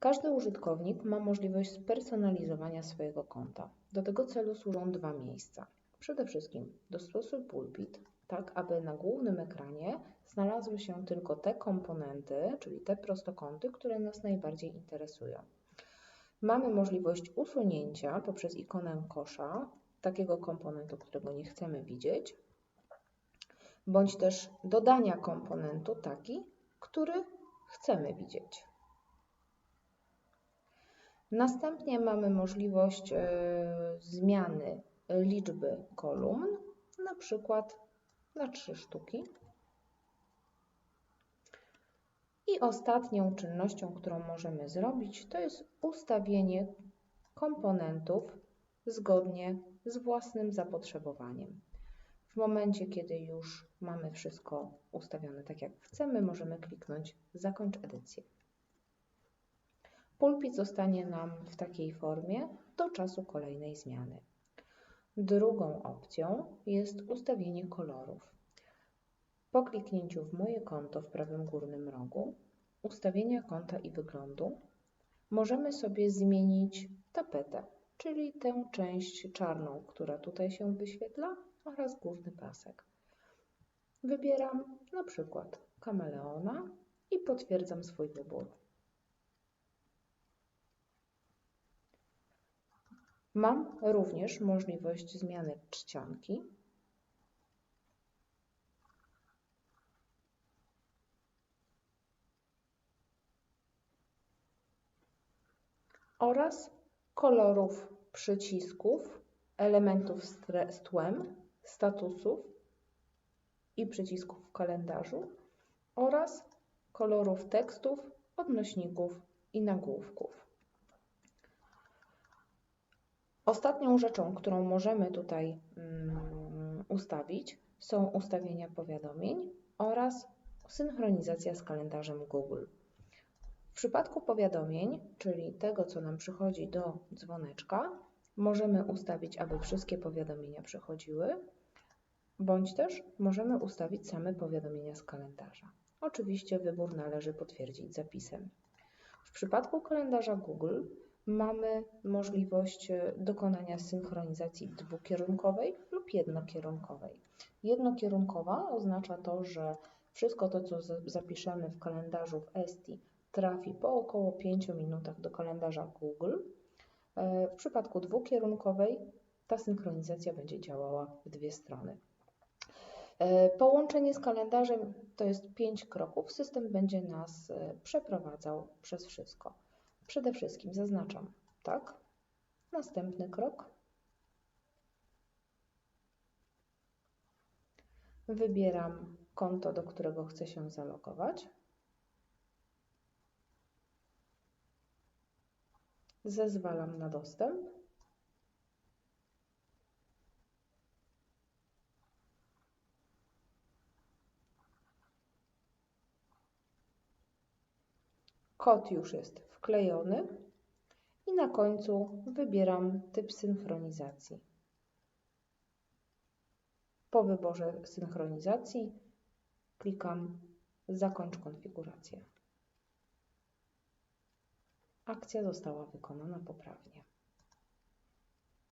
Każdy użytkownik ma możliwość spersonalizowania swojego konta. Do tego celu służą dwa miejsca. Przede wszystkim dostosuj pulpit, tak aby na głównym ekranie znalazły się tylko te komponenty, czyli te prostokąty, które nas najbardziej interesują. Mamy możliwość usunięcia poprzez ikonę kosza takiego komponentu, którego nie chcemy widzieć, bądź też dodania komponentu taki, który chcemy widzieć. Następnie mamy możliwość e, zmiany liczby kolumn, na przykład na 3 sztuki. I ostatnią czynnością, którą możemy zrobić, to jest ustawienie komponentów zgodnie z własnym zapotrzebowaniem. W momencie, kiedy już mamy wszystko ustawione tak jak chcemy, możemy kliknąć Zakończ edycję. Pulpit zostanie nam w takiej formie do czasu kolejnej zmiany. Drugą opcją jest ustawienie kolorów. Po kliknięciu w moje konto w prawym górnym rogu, ustawienia konta i wyglądu, możemy sobie zmienić tapetę, czyli tę część czarną, która tutaj się wyświetla oraz główny pasek. Wybieram na przykład kameleona i potwierdzam swój wybór. Mam również możliwość zmiany czcionki. oraz kolorów przycisków, elementów z tłem, statusów i przycisków w kalendarzu oraz kolorów tekstów, odnośników i nagłówków. Ostatnią rzeczą, którą możemy tutaj um, ustawić, są ustawienia powiadomień oraz synchronizacja z kalendarzem Google. W przypadku powiadomień, czyli tego, co nam przychodzi do dzwoneczka, możemy ustawić, aby wszystkie powiadomienia przychodziły, bądź też możemy ustawić same powiadomienia z kalendarza. Oczywiście wybór należy potwierdzić zapisem. W przypadku kalendarza Google mamy możliwość e, dokonania synchronizacji dwukierunkowej lub jednokierunkowej. Jednokierunkowa oznacza to, że wszystko to, co zapiszemy w kalendarzu w Esti, trafi po około 5 minutach do kalendarza Google. E, w przypadku dwukierunkowej ta synchronizacja będzie działała w dwie strony. E, połączenie z kalendarzem to jest 5 kroków. System będzie nas przeprowadzał przez wszystko. Przede wszystkim zaznaczam tak. Następny krok. Wybieram konto, do którego chcę się zalogować. Zezwalam na dostęp. Kod już jest wklejony i na końcu wybieram typ synchronizacji. Po wyborze synchronizacji klikam Zakończ konfigurację. Akcja została wykonana poprawnie.